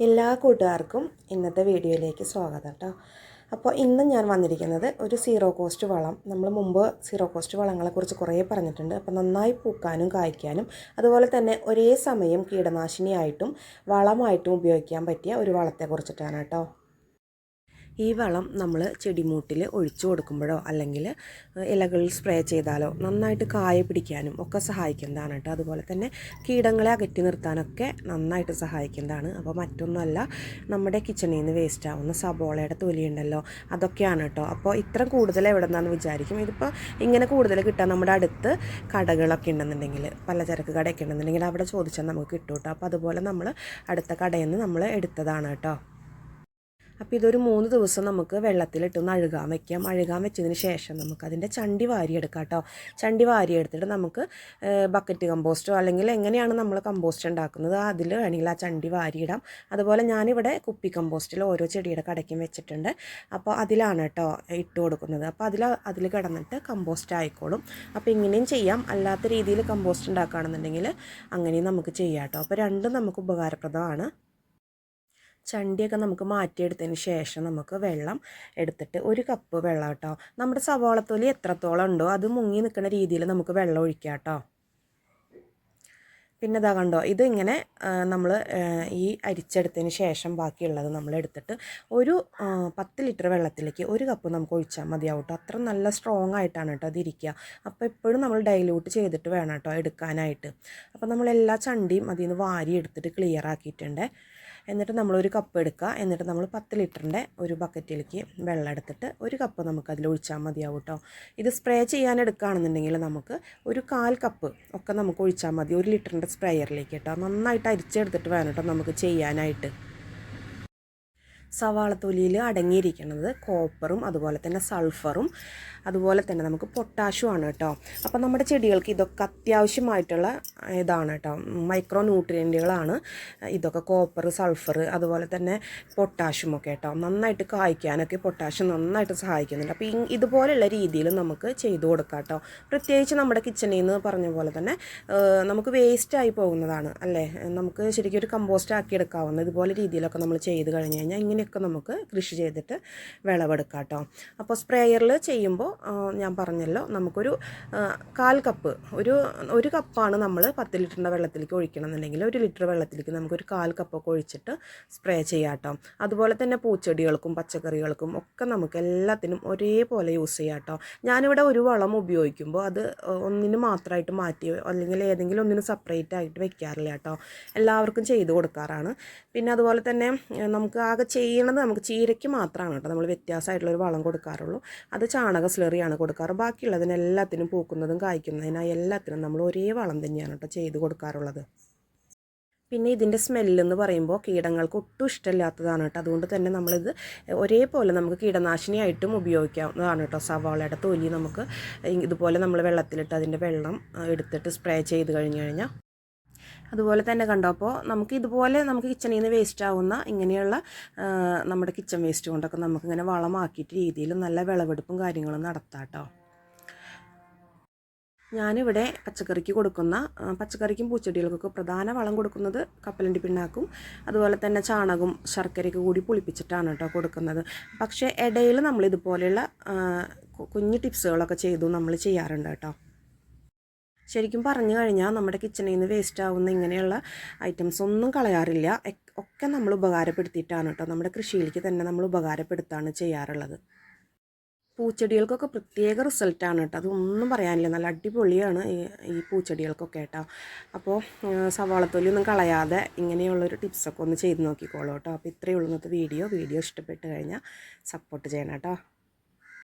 എല്ലാ കൂട്ടുകാർക്കും ഇന്നത്തെ വീഡിയോയിലേക്ക് സ്വാഗതം കേട്ടോ അപ്പോൾ ഇന്ന് ഞാൻ വന്നിരിക്കുന്നത് ഒരു സീറോ കോസ്റ്റ് വളം. നമ്മൾ മുമ്പ് സീറോ കോസ്റ്റ് വളങ്ങളെക്കുറിച്ച് കുറേ പറഞ്ഞിട്ടുണ്ട്. അപ്പോൾ നന്നായി പൂക്കാനും കായ്ക്കാനും അതുപോലെ തന്നെ ഒരേ സമയം കീടനാശിനിയായിട്ടും വളമായിട്ടും ഉപയോഗിക്കാൻ പറ്റിയ ഒരു വളത്തെക്കുറിച്ചിട്ടാണ് കേട്ടോ ഈ വളം നമ്മൾ ചെടിമൂട്ടിൽ ഒഴിച്ചു കൊടുക്കുമ്പോഴോ അല്ലെങ്കിൽ ഇലകളിൽ സ്പ്രേ ചെയ്താലോ നന്നായിട്ട് കായ പിടിക്കാനും ഒക്കെ സഹായിക്കുന്നതാണ് കേട്ടോ. അതുപോലെ തന്നെ കീടങ്ങളെ അകറ്റി നിർത്താനൊക്കെ നന്നായിട്ട് സഹായിക്കുന്നതാണ്. അപ്പോൾ മറ്റൊന്നുമല്ല നമ്മുടെ കിച്ചണിൽ നിന്ന് വേസ്റ്റ് ആവുന്ന സബോളയുടെ തൊലിയുണ്ടല്ലോ അതൊക്കെയാണ് കേട്ടോ. അപ്പോൾ ഇത്ര കൂടുതൽ എവിടെ നിന്നാണെന്ന് വിചാരിക്കും. ഇതിപ്പോൾ ഇങ്ങനെ കൂടുതൽ കിട്ടാൻ നമ്മുടെ അടുത്ത് കടകളൊക്കെ ഉണ്ടെന്നുണ്ടെങ്കിൽ പലചരക്ക് കടയൊക്കെ ഉണ്ടെന്നുണ്ടെങ്കിൽ അവിടെ ചോദിച്ചാൽ നമുക്ക് കിട്ടും കേട്ടോ അപ്പോൾ അതുപോലെ നമ്മൾ അടുത്ത കടയിൽ നിന്ന് നമ്മൾ എടുത്തതാണ് കേട്ടോ. അപ്പോൾ ഇതൊരു മൂന്ന് ദിവസം നമുക്ക് വെള്ളത്തിലിട്ടൊന്ന് അഴുകാൻ വയ്ക്കാം അഴുകാൻ വെച്ചതിന് ശേഷം നമുക്ക് അതിന്റെ ചണ്ടി വാരിയെടുക്കാം കേട്ടോ ചണ്ടി വാരിയെടുത്തിട്ട് നമുക്ക് ബക്കറ്റ് കമ്പോസ്റ്റോ അല്ലെങ്കിൽ എങ്ങനെയാണ് നമ്മൾ കമ്പോസ്റ്റ് ഉണ്ടാക്കുന്നത് അതിൽ വേണമെങ്കിൽ ആ ചണ്ടി വാരിയിടാം. അതുപോലെ ഞാനിവിടെ കുപ്പി കമ്പോസ്റ്റിൽ ഓരോ ചെടിയുടെ കടയ്ക്കും വെച്ചിട്ടുണ്ട്. അപ്പോൾ അതിലാണ് കേട്ടോ ഇട്ട് കൊടുക്കുന്നത്. അപ്പോൾ അതിൽ അതിൽ കിടന്നിട്ട് കമ്പോസ്റ്റ് ആയിക്കോളും. അപ്പോൾ ഇങ്ങനെയും ചെയ്യാം. അല്ലാത്ത രീതിയിൽ കമ്പോസ്റ്റ് ഉണ്ടാക്കുകയാണെന്നുണ്ടെങ്കിൽ അങ്ങനെയും നമുക്ക് ചെയ്യാം കേട്ടോ അപ്പോൾ രണ്ടും നമുക്ക് ഉപകാരപ്രദമാണ്. ചണ്ടിയൊക്കെ നമുക്ക് മാറ്റിയെടുത്തതിന് ശേഷം നമുക്ക് വെള്ളം എടുത്തിട്ട് ഒരു കപ്പ് വെള്ളം കേട്ടോ. നമ്മുടെ സവാളത്തൊലി എത്രത്തോളം ഉണ്ടോ അത് മുങ്ങി നിൽക്കുന്ന രീതിയിൽ നമുക്ക് വെള്ളം ഒഴിക്കാം കേട്ടോ. പിന്നെ ഇതാ കണ്ടോ ഇതിങ്ങനെ നമ്മൾ ഈ അരിച്ചെടുത്തതിന് ശേഷം ബാക്കിയുള്ളത് നമ്മൾ എടുത്തിട്ട് ഒരു പത്ത് ലിറ്റർ വെള്ളത്തിലേക്ക് ഒരു കപ്പ് നമുക്ക് ഒഴിച്ചാൽ മതിയാവും കേട്ടോ. അത്ര നല്ല സ്ട്രോങ് ആയിട്ടാണ് കേട്ടോ അതിരിക്കുക. അപ്പോൾ എപ്പോഴും നമ്മൾ ഡൈലൂട്ട് ചെയ്തിട്ട് വേണം കേട്ടോ എടുക്കാനായിട്ട്. അപ്പോൾ നമ്മൾ എല്ലാ ചണ്ടിയും അതിൽ നിന്ന് വാരി എടുത്തിട്ട് ക്ലിയർ ആക്കിയിട്ടുണ്ട്. എന്നിട്ട് നമ്മളൊരു കപ്പ് എടുക്കുക. എന്നിട്ട് നമ്മൾ പത്ത് ലിറ്ററിന്റെ ഒരു ബക്കറ്റിലേക്ക് വെള്ളം എടുത്തിട്ട് ഒരു കപ്പ് നമുക്ക് അതിൽ ഒഴിച്ചാൽ മതിയാവും കേട്ടോ. ഇത് സ്പ്രേ ചെയ്യാൻ എടുക്കുകയാണെന്നുണ്ടെങ്കിൽ നമുക്ക് ഒരു കാൽ കപ്പ് ഒക്കെ നമുക്ക് ഒഴിച്ചാൽ മതി. ഒരു ലിറ്ററിന്റെ സ്പ്രേയറിലേക്ക് കേട്ടോ. നന്നായിട്ട് അരിച്ചെടുത്തിട്ട് വേണം കേട്ടോ നമുക്ക് ചെയ്യാനായിട്ട്. സവാള തൊലിയിൽ അടങ്ങിയിരിക്കുന്നത് കോപ്പറും അതുപോലെ തന്നെ സൾഫറും അതുപോലെ തന്നെ നമുക്ക് പൊട്ടാഷ്യം കേട്ടോ. അപ്പോൾ നമ്മുടെ ചെടികൾക്ക് ഇതൊക്കെ അത്യാവശ്യമായിട്ടുള്ള ഇതാണ് കേട്ടോ. മൈക്രോ ന്യൂട്രിയന്റുകളാണ് ഇതൊക്കെ കോപ്പർ സൾഫർ അതുപോലെ തന്നെ പൊട്ടാഷ്യം ഒക്കെ കേട്ടോ. നന്നായിട്ട് കായ്ക്കാനൊക്കെ പൊട്ടാഷ്യം നന്നായിട്ട് സഹായിക്കുന്നുണ്ട്. അപ്പോൾ ഇതുപോലെയുള്ള രീതിയിൽ നമുക്ക് ചെയ്തു കൊടുക്കാം കേട്ടോ. പ്രത്യേകിച്ച് നമ്മുടെ കിച്ചണിൽ നിന്ന് പറഞ്ഞ പോലെ തന്നെ നമുക്ക് വേസ്റ്റായി പോകുന്നതാണ് അല്ലേ? നമുക്ക് ശരിക്കും ഒരു കമ്പോസ്റ്റ് ആക്കി എടുക്കാവുന്ന ഇതുപോലെ രീതിയിലൊക്കെ നമ്മൾ ചെയ്ത് കഴിഞ്ഞ് കഴിഞ്ഞാൽ ഇങ്ങനെയൊക്കെ നമുക്ക് കൃഷി ചെയ്തിട്ട് വിളവെടുക്കാം കേട്ടോ അപ്പോൾ സ്പ്രേയറിൽ ചെയ്യുമ്പോൾ ഞാൻ പറഞ്ഞല്ലോ നമുക്കൊരു കാൽ കപ്പ് ഒരു ഒരു കപ്പാണ് നമ്മൾ പത്ത് ലിറ്ററിന്റെ വെള്ളത്തിലേക്ക് ഒഴിക്കണം എന്നുണ്ടെങ്കിൽ ഒരു ലിറ്റർ വെള്ളത്തിലേക്ക് നമുക്കൊരു കാൽ കപ്പൊക്കെ ഒഴിച്ചിട്ട് സ്പ്രേ ചെയ്യാം കേട്ടോ അതുപോലെ തന്നെ പൂച്ചെടികൾക്കും പച്ചക്കറികൾക്കും ഒക്കെ നമുക്ക് എല്ലാത്തിനും ഒരേപോലെ യൂസ് ചെയ്യാം കേട്ടോ ഞാനിവിടെ ഒരു വളം ഉപയോഗിക്കുമ്പോൾ അത് ഒന്നിന് മാത്രമായിട്ട് മാറ്റി അല്ലെങ്കിൽ ഏതെങ്കിലും ഒന്നിന് സെപ്പറേറ്റ് ആയിട്ട് വെക്കാറില്ല കേട്ടോ. എല്ലാവർക്കും ചെയ്ത് കൊടുക്കാറാണ്. പിന്നെ അതുപോലെ തന്നെ നമുക്ക് ആകെ ചെയ്യണത് നമുക്ക് ചീരയ്ക്ക് മാത്രമാണ് കേട്ടോ. നമ്മൾ വ്യത്യാസമായിട്ടുള്ളൊരു വളം കൊടുക്കാറുള്ളൂ. അത് ചാണക സ്ലെറിയാണ് കൊടുക്കാറ്. ബാക്കിയുള്ളതിന് എല്ലാത്തിനും പൂക്കുന്നതും കായ്ക്കുന്നതിനായി എല്ലാത്തിനും നമ്മൾ ഒരേ വളം തന്നെയാണ് കേട്ടോ ചെയ്ത് കൊടുക്കാറുള്ളത്. പിന്നെ ഇതിന്റെ സ്മെല്ലെന്ന് പറയുമ്പോൾ കീടങ്ങൾക്ക് ഒട്ടും ഇഷ്ടമില്ലാത്തതാണ് കേട്ടോ. അതുകൊണ്ട് തന്നെ നമ്മളിത് ഒരേപോലെ നമുക്ക് കീടനാശിനിയായിട്ടും ഉപയോഗിക്കാവുന്നതാണ് കേട്ടോ. സവാളയുടെ തൊലി നമുക്ക് ഇതുപോലെ നമ്മൾ വെള്ളത്തിലിട്ട് അതിന്റെ വെള്ളം എടുത്തിട്ട് സ്പ്രേ ചെയ്ത് കഴിഞ്ഞ് കഴിഞ്ഞാൽ അതുപോലെ തന്നെ കണ്ടോ അപ്പോൾ നമുക്ക് ഇതുപോലെ നമുക്ക് കിച്ചണിൽ നിന്ന് വേസ്റ്റ് ആവുന്ന ഇങ്ങനെയുള്ള നമ്മുടെ കിച്ചൺ വേസ്റ്റ് കൊണ്ടൊക്കെ നമുക്കിങ്ങനെ വളമാക്കിയിട്ട് രീതിയിൽ നല്ല വിളവെടുപ്പും കാര്യങ്ങളും നടത്താം കേട്ടോ ഞാനിവിടെ പച്ചക്കറിക്ക് കൊടുക്കുന്ന പച്ചക്കറിക്കും പൂച്ചെടികൾക്കൊക്കെ പ്രധാന വളം കൊടുക്കുന്നത് കപ്പലണ്ടി പിണ്ണാക്കും അതുപോലെ തന്നെ ചാണകവും ശർക്കരയൊക്കെ കൂടി പുളിപ്പിച്ചിട്ടാണ് കേട്ടോ കൊടുക്കുന്നത്. പക്ഷേ ഇടയിൽ നമ്മൾ ഇതുപോലെയുള്ള കുഞ്ഞു ടിപ്സുകളൊക്കെ ചെയ്തു നമ്മൾ ചെയ്യാറുണ്ട് കേട്ടോ ശരിക്കും പറഞ്ഞു കഴിഞ്ഞാൽ നമ്മുടെ കിച്ചണിൽ നിന്ന് വേസ്റ്റ് ആവുന്ന ഇങ്ങനെയുള്ള ഐറ്റംസ് ഒന്നും കളയാറില്ല. ഒക്കെ നമ്മൾ ഉപകാരപ്പെടുത്തിയിട്ടാണ് കേട്ടോ നമ്മുടെ കൃഷിയിലേക്ക് തന്നെ നമ്മൾ ഉപകാരപ്പെടുത്താണ് ചെയ്യാറുള്ളത്. പൂച്ചെടികൾക്കൊക്കെ പ്രത്യേക റിസൾട്ടാണ് കേട്ടോ അതൊന്നും പറയാനില്ല. നല്ല അടിപൊളിയാണ് ഈ ഈ പൂച്ചെടികൾക്കൊക്കെ കേട്ടോ അപ്പോൾ സവാളത്തൊലിയൊന്നും കളയാതെ ഇങ്ങനെയുള്ളൊരു ടിപ്സൊക്കെ ഒന്ന് ചെയ്ത് നോക്കിക്കോളൂ കേട്ടോ അപ്പോൾ ഇത്രയേ ഉള്ളൂ വീഡിയോ. വീഡിയോ ഇഷ്ടപ്പെട്ട് കഴിഞ്ഞാൽ സപ്പോർട്ട് ചെയ്യണം കേട്ടോ